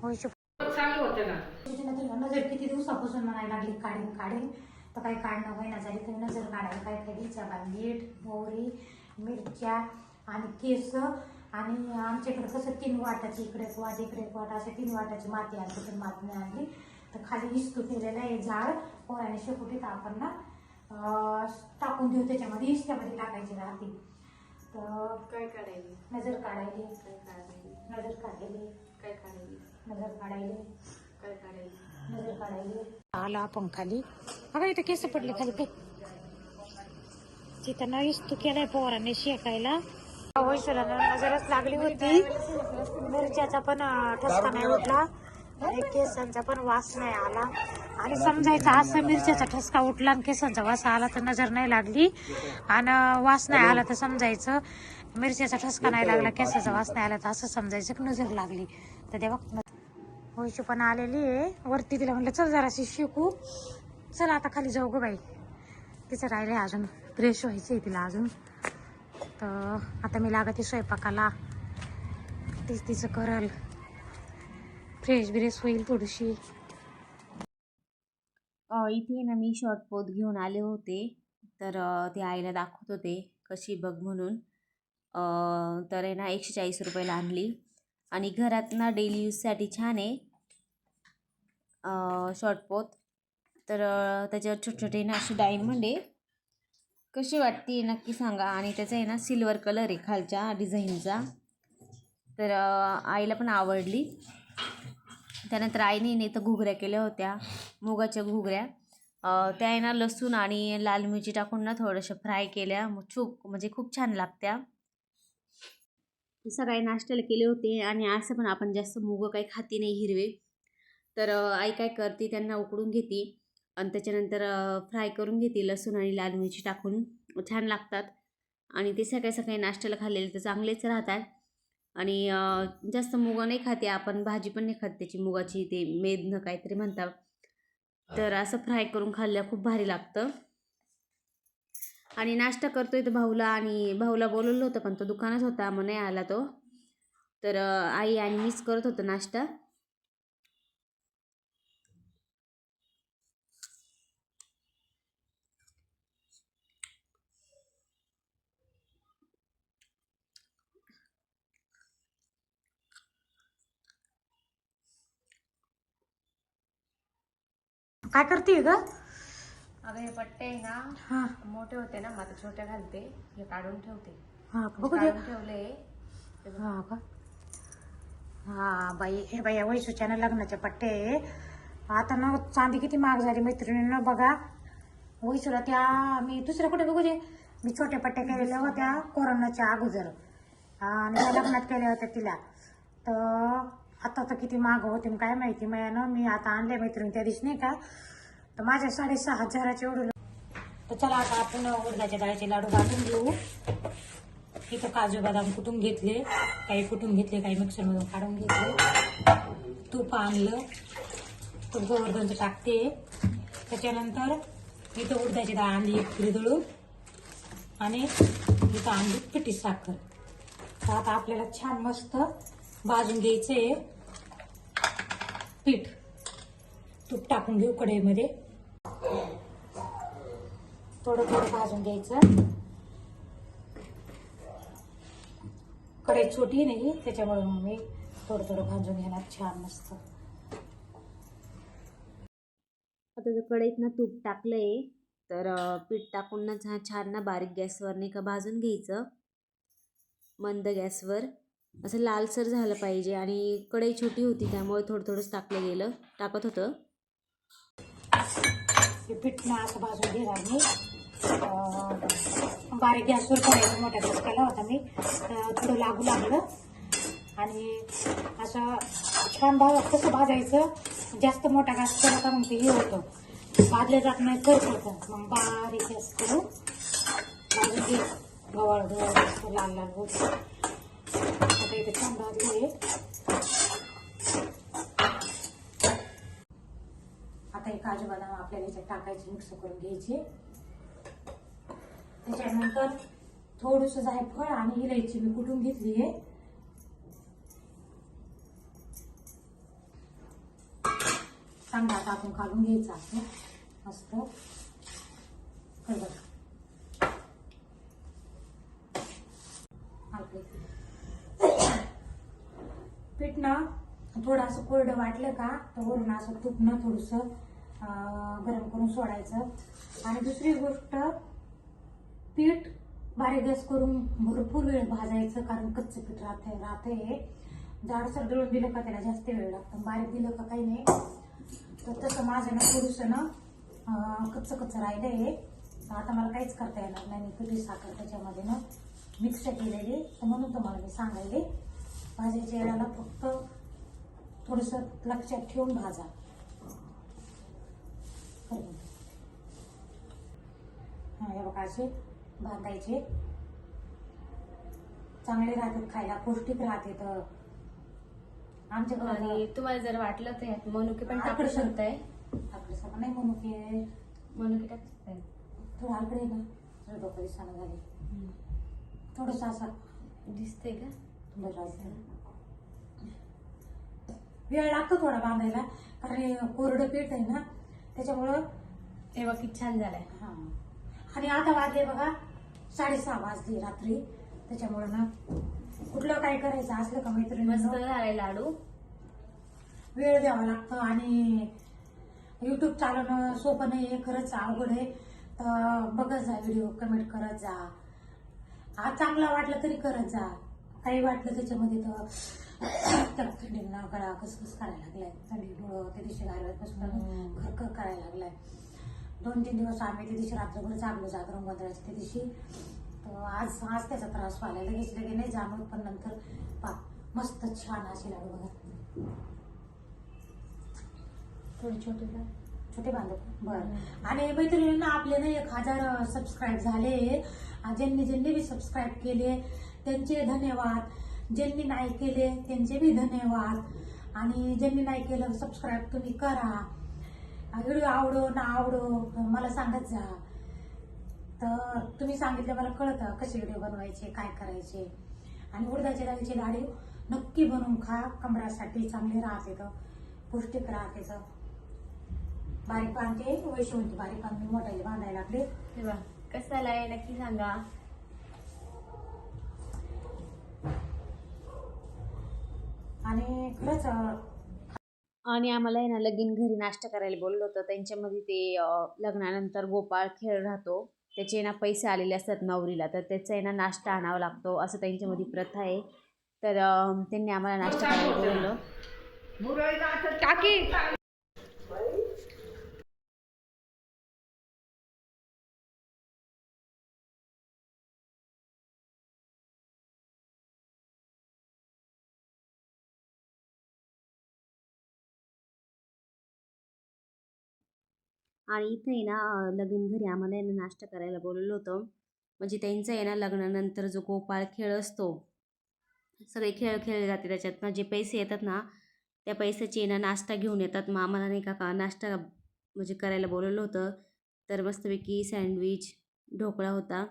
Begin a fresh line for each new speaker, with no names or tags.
व्हायची
चांगलं होतं ना.
त्याच्यानंतर नजर किती दिवसापासून म्हणायला लागली काढेल काढेल तर काही काढणं होईना झाली तरी नजर काढायला काय काय घ्यायचं बा मीठ मोहरी मिरच्या आणि केस आणि आमच्याकडे कसं तीन वाटाची इकडे एक वाट इकडे एक वाट अशा तीन वाटाची माती आणली तर माती नाही आणली तर खाली इस्तू केलेलं आहे झाड. पोराने शेकोटीत आपण ना टाकून देऊ त्याच्यामध्ये इष्ट्यामध्ये टाकायची राहते. तर
काय काढायली
नजर काढायली.
काय काढायली
नजर काढायली.
काय काढायली
नजर काढायली.
काय काढायली?
नजर काढायली. आला आपण खाली. अगं इथं केस पडले खाली. ते तिथं न इस्तू केलाय पोराने शेकायला. नजरच लागली होती. मिरच्याचा पण ठसका नाही उठला. केसांचा पण वास नाही आला. आणि समजायचं असं मिरच्याचा ठसका उठला आणि केसांचा वास आला तर नजर नाही लागली. आणि वास नाही आला तर समजायचं मिरच्याचा ठसका नाही लागला केसाचा वास नाही आला तर असं समजायचं की नजर लागली. तर तेव्हा वैशू पण आलेली आहे. वरती तिला म्हटलं चल जराशी शिकू. चल आता खाली जाऊ ग बाई. तिचं राहिले अजून. फ्रेश व्हायचं आहे तिला अजून. तर आता मी लागते स्वयंपाकाला. तीच तिचं करल. फ्रेश ब्रेश होईल थोडीशी.
इथे ना मी शॉर्ट पोत घेऊन आले होते. तर ते आईला दाखवत होते कशी बघ म्हणून. तर आहे ना एकशे चाळीस रुपयाला आणली. आणि घरात ना डेली यूजसाठी छान आहे. शॉर्टपोत तर त्याच्यावर छोटे छोटे ना अशी डायमंड आहे कशी वाटते नक्की सांगा. आणि त्याचा आहे ना सिल्वर कलर आहे खालच्या डिझाईनचा तर आईला पण आवडली. त्यानंतर आईने नाही तर घुगऱ्या केल्या होत्या. मुगाच्या घुगऱ्या. त्या आहे ना लसूण आणि लाल मिरची टाकून ना थोडंसं फ्राय केल्या. मग खूप म्हणजे खूप छान लागत्या. सकाळी नाश्त्याला केले होते. आणि असं पण आपण जास्त मुगं काही खाती नाही हिरवे. तर आई काय करते त्यांना उकडून घेते आणि त्याच्यानंतर फ्राय करून घेते लसूण आणि लाल मिरची टाकून. छान लागतात आणि ते सकाळी सकाळी नाश्त्याला खाल्लेले तर चांगलेच राहतात. आणि जास्त मुगं नाही खाते आपण भाजी पण नाही खात त्याची मुगाची ते मेदनं काहीतरी म्हणतात. तर असं फ्राय करून खाल्ल्या खूप भारी लागतं. आणि नाश्ता करतोय तर भाऊला आणि भाऊला बोलवलं होतं पण तो दुकानात होता मग नाही आला तो. तर आई आणि मीच करत होतो नाश्ता.
काय करते ग?
अगं हे पट्टे आहे ना
हा.
मोठे होते ना मग आता छोटे घालते. हे काढून ठेवते.
हा का? बघू दे.
काढून ठेवले.
हा का? हा बाई हे बाई वैसूच्या ना लग्नाचे पट्टे. आता ना चांदी किती महाग झाली मैत्रिणीनं बघा. वैसूला त्या मी दुसऱ्या कुठे बघू दे? मी छोट्या पट्ट्या केलेल्या होत्या कोरोनाच्या अगोदर. आणि त्या लग्नात केल्या होत्या तिला. तर आता तर किती महाग होते काय माहिती ना मी आता आणले मैत्रिणी त्या दिवशी नाही का? तर माझ्या साडेसहा हजाराचे उडून तर चला आता आपण उडदाच्या डाळीचे लाडू बांधून घेऊ. इथं काजू बदाम कुटून घेतले? काही कुटून घेतले काही मिक्सरमधून काढून घेतले. तूप आणलं. तूप गोवर्धनचं टाकते. त्याच्यानंतर इथं उडदाची डाळ आणली एक किलो दळून. आणि इथं आणली पिठी साखर. तर आता आपल्याला छान मस्त भाजून घ्यायचे. पीठ तूप टाकून घेऊ कढईमध्ये. थोडं थोडं भाजून घ्यायचं. कढई छोटी नाही त्याच्यामुळे मग मी थोडं थोडं भाजून घेणार छान मस्त.
आता जर कढईत ना तूप टाकलं आहे तर पीठ टाकून ना छान ना बारीक गॅसवर नाही का भाजून घ्यायचं. मंद गॅसवर. असं लालसर झालं पाहिजे आणि कढई छोटी होती त्यामुळे थोडं थोडंच टाकलं गेलं. टाकत होतं.
पीठ ना असं भाजून घेणार मी. बारीक गॅसवर करायचं मोठ्या गॅस केला होता मी. थोडं लागू लागलं. आणि असं छान भाज कसं भाजायचं जास्त मोठा गॅस केला का मग ते हे होतं. भाजलं जात नाही करत मग बारीक गॅस करून भाजून घे. गवळ गवळ लाल लाल होतं. आता इथे छान आता हे काजू बदाम आपल्याला याच्यात टाकायचे मिक्स करून घ्यायचे. त्याच्यानंतर थोडस जायफळ आणि इलायची मी कुठून घेतली आहे? चांगला टाकून काढून घ्यायचा असतो मस्त. बघा आपले पीठ ना थोडं असं कोरडं वाटलं का तर वरून असं तुटणं थोडंसं गरम करून सोडायचं. आणि दुसरी गोष्ट पीठ बारीक गॅस करून भरपूर वेळ भाजायचं कारण कच्चं पीठ राहते राहते जाडसर दळून दिलं का त्याला जास्त वेळ लागतो. बारीक दिलं का काही नाही. तर तसं माझं ना थोडंसं ना कच्चं कच्चं राहिलं आहे आता मला काहीच करता येणार नाही. मी पिठी साखर त्याच्यामध्ये ना मिक्स केलेली तर म्हणून तुम्हाला मी सांगायले. भाजायच्या वेळेला फक्त थोडंसं लक्षात ठेवून भाजा. हा हे बघा असे बांधायचे चांगले राहतात खायला पौष्टिक राहते तर आमच्याकडे
आणि तुम्हाला जर वाटलं तर मनुके पण टाकू
आकर्षण.
शकताय.
आपलं सगळं नाही म्हणू की
मनुके टाकू शकताय
थोडं आकडे ना. डोकं दिसानं झाले थोडंसं असं.
दिसते का.
वेळ लागतो थोडा बांधायला कारण कोरडं पीठ आहे ना त्याच्यामुळं
तेव्हा किती छान झालाय
हा आणि आता वाजले बघा साडेसहा वाजले रात्री त्याच्यामुळं ना कुठलं काय करायचं असलं का
मस्त
मैत्रिणी
झालाय लाडू
वेळ द्यावा लागतो आणि युट्यूब चालवणं सोपं नाही आहे खरंच अवघड आहे तर बघत जा व्हिडिओ कमेंट करत जा हा चांगला वाटला तरी करत जा काही वाटलं त्याच्यामध्ये तर त्याला थंडीनं गळा कसकस करायला लागलाय. थंडी डोळं त्या दिवशी. बसलं खरखर करायला लागलाय. दोन तीन दिवस आम्ही त्या दिवशी रात्रभर जागलो जागरण गोंधळाच्या त्या दिवशी. तर आज आज त्याचा त्रास व्हायला लगेच लगे नाही जाणवत पण नंतर पा मस्त छान असे लाडू बघा.
थोडी छोटी का?
छोटे बांधव. बरं. आणि मैत्रिणींना आपले ना एक हजार सबस्क्राईब झाले. ज्यांनी ज्यांनी बी सबस्क्राईब केले त्यांचे धन्यवाद. ज्यांनी नाही केले त्यांचे बी धन्यवाद. आणि ज्यांनी नाही केलं सबस्क्राईब तुम्ही करा. व्हिडिओ आवडो ना आवडो मला सांगत जा. तर तुम्ही सांगितलं मला कळतं कसे व्हिडिओ बनवायचे काय करायचे. आणि उडदाच्या डाळीचे लाडू नक्की बनवून खा. कमरासाठी चांगले राहते तर पौष्टिक राहते तर. बारीक बांधते वैशिवंती बारीक बांधून मी मोठ्याला बांधायला लागले.
तेव्हा कसं झालाय नक्की सांगा.
आणि खरंच
आणि आम्हाला आहे ना लगीन घरी नाश्ता करायला बोललो होतं. त्यांच्यामध्ये ते लग्नानंतर गोपाळ खेळ राहतो. त्याचे ना पैसे आलेले असतात नवरीला. तर त्याचा आहे ना नाश्ता आणावा लागतो असं त्यांच्यामध्ये प्रथा आहे. तर त्यांनी आम्हाला नाश्ता करायला बोलवलं
काकी!
आणि इथं आहे ना लग्न लगीन घरी आम्हाला आहे ना नाश्ता करायला बोलवलं होतं. म्हणजे त्यांचं आहे ना लग्नानंतर जो गोपाळ खेळ असतो सगळे खेळ खेळले जाते त्याच्यातनं जे पैसे येतात ना त्या पैशाचे ना नाश्ता घेऊन येतात. मग आम्हाला नाही का नाश्ता म्हणजे करायला बोलवलं होतं. तर मस्तपैकी सँडविच ढोकळा होता.